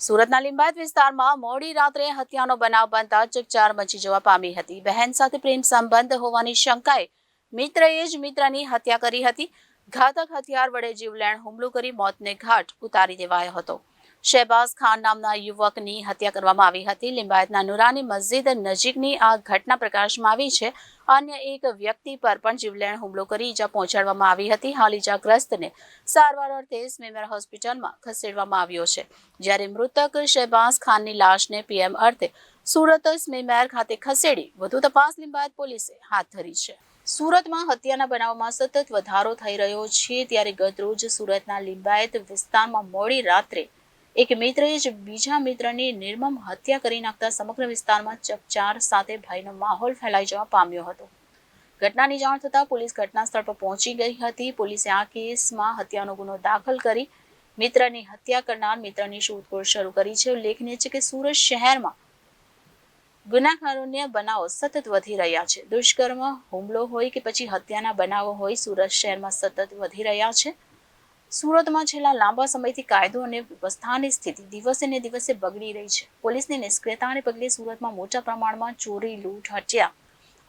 સુરતના લિંબાયત વિસ્તારમાં મોડી રાત્રે હત્યાનો બનાવ બનતા ચકચાર મચી જવા પામી હતી. બહેન સાથે પ્રેમ સંબંધ હોવાની શંકાએ મિત્રએ જ મિત્રની હત્યા કરી હતી. ઘાતક હથિયાર વડે જીવલેણ હુમલો કરી મોતને ઘાટ ઉતારી દેવાયો હતો. શહેબાઝ ખાન નામના યુવકની હત્યા કરવામાં આવી હતી. લિંબાયતના નુરાની મસ્જિદ નજીકની આ ઘટના પ્રકાશમાં આવી છે. અન્ય એક વ્યક્તિ પર પણ જીવલેણ હુમલો કરી ઈજા પહોંચાડવામાં આવી હતી. હાલ ઈજાગ્રસ્તને સારવાર અર્થે સ્મેમર હોસ્પિટલમાં ખસેડવામાં આવ્યો છે. જ્યારે મૃતક શહેબાઝ ખાનની લાશને પીએમ અર્થે સુરત સ્મેમેર ખાતે ખસેડી વધુ તપાસ લિંબાયત પોલીસે હાથ ધરી છે. સુરતમાં હત્યાના બનાવમાં સતત વધારો થઈ રહ્યો છે. ત્યારે ગતરોજ સુરતના લિંબાયત વિસ્તારમાં મોડી રાત્રે એક મિત્રએ જ બીજા મિત્રની નિર્મમ હત્યા કરી નાખતા સમગ્ર વિસ્તારમાં ચકચાર સાથે ભયનો માહોલ ફેલાઈ જવા પામ્યો હતો. ઘટનાની જાણ થતાં પોલીસ ઘટના સ્થળ પર પહોંચી ગઈ હતી. પોલીસે આ કેસમાં હત્યાનો ગુનો દાખલ કરી મિત્રની હત્યા કરનાર મિત્રની શોધખોળ શરૂ કરી છે. ઉલ્લેખનીય છે કે સુરત શહેરમાં ગુનાખોરોના બનાવો સતત વધી રહ્યા છે. દુષ્કર્મ, હુમલો હોય કે પછી હત્યાના બનાવો હોય, સુરત શહેરમાં સતત વધી રહ્યા છે. સુરતમાં છેલ્લા લાંબા સમયથી કાયદો અને વ્યવસ્થાની સ્થિતિ દિવસે ને દિવસે બગડી રહી છે. પોલીસની નિષ્ક્રિયતાને પગલે સુરતમાં મોટા પ્રમાણમાં ચોરી, લૂંટ, હત્યા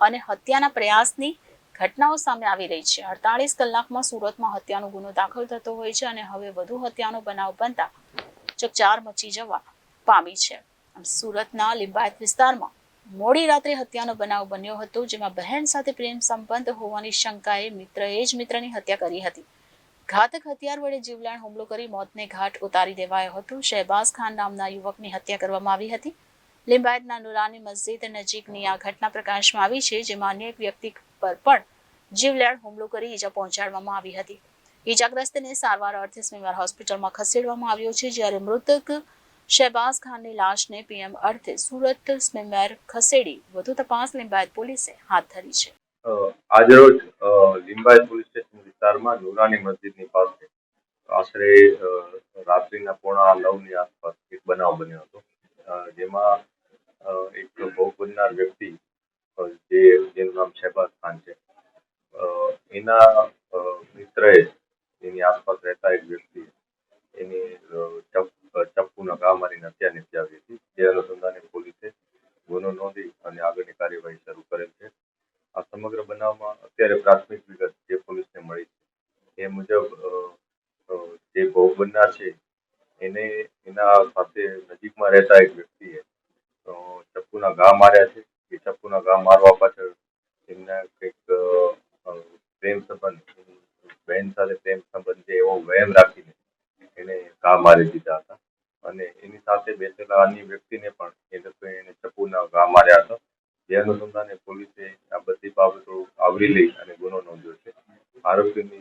અને હત્યાના પ્રયાસની ઘટનાઓ સામે આવી રહી છે. અડતાલીસ કલાકમાં સુરતમાં હત્યાનો ગુનો દાખલ થતો હોય છે અને હવે વધુ હત્યાનો બનાવ બનતા ચકચાર મચી જવા પામી છે. સુરતના લિંબાયત વિસ્તારમાં મોડી રાત્રે હત્યાનો બનાવ બન્યો હતો, જેમાં બહેન સાથે પ્રેમ સંબંધ હોવાની શંકાએ મિત્રએ જ મિત્રની હત્યા કરી હતી. ઘાતક હથિયાર વડે જીવલેણ હુમલો કરી મોતને ઘાટ ઉતારી દેવાયો હતો. શહેબાઝ ખાન નામના યુવકની હત્યા કરવામાં આવી હતી. લિંબાયતના નુરાની મસ્જિદ નજીકની આ ઘટના પ્રકાશમાં આવી છે, જેમાં અન્ય એક વ્યક્તિ પર પણ જીવલેણ હુમલો કરી ઈજા પહોંચાડવામાં આવી હતી. ઈજાગ્રસ્તને સારવાર અર્થે સ્મીવાર હોસ્પિટલમાં ખસેડવામાં આવ્યો છે, જ્યારે મૃતક શહેબાઝ ખાનની લાશને પીએમ અર્થે સુરત સ્મીવાર ખસેડી વધુ તપાસ લિંબાયત પોલીસે હાથ ધરી છે. આજરોજ લિંબાયત પોલીસ સ્ટેશન વિસ્તારમાં નુરાની મસ્જિદની પાસે આશરે રાત્રિના પોણા નવની આસપાસ એક બનાવ બન્યો હતો. જેમાં એક ભોગ બનનાર વ્યક્તિ જે, જેનું નામ શહેબાઝ ખાન છે એના મિત્રએ એની આસપાસ રહેતા એક વ્યક્તિ એની ચપ્પુના ઘા મારીને હત્યા નીપજાવી હતી. જે અનુસંધાને પોલીસે ગુનો નોંધી અને આગળની કાર્યવાહી શરૂ કરેલ સમગ્ર બનાવમાં અત્યારે પ્રાથમિક વિગત જે પોલીસને મળી છે, એ મુજબ જે ભોગ બનનાર છે, એને, એના સાથે નજીકમાં રહેતા એક વ્યક્તિએ ચપ્પુના ઘા માર્યા છે. એ ચપ્પુના ઘા મારવા પાછળ એમના કંઈક પ્રેમ સંબંધ, બહેન સાથે પ્રેમ સંબંધ એવો વહેમ રાખીને એને ઘા મારી દીધા હતા. અને એની સાથે બેસેલા અન્ય વ્યક્તિને પણ એ લોકોએ એને ચપ્પુના ઘા માર્યા હતા. જે અનુસંધાને પોલીસે આ બધી બાબતો આવરી લઈ અને ગુનો નોંધ્યો છે. આરોપીની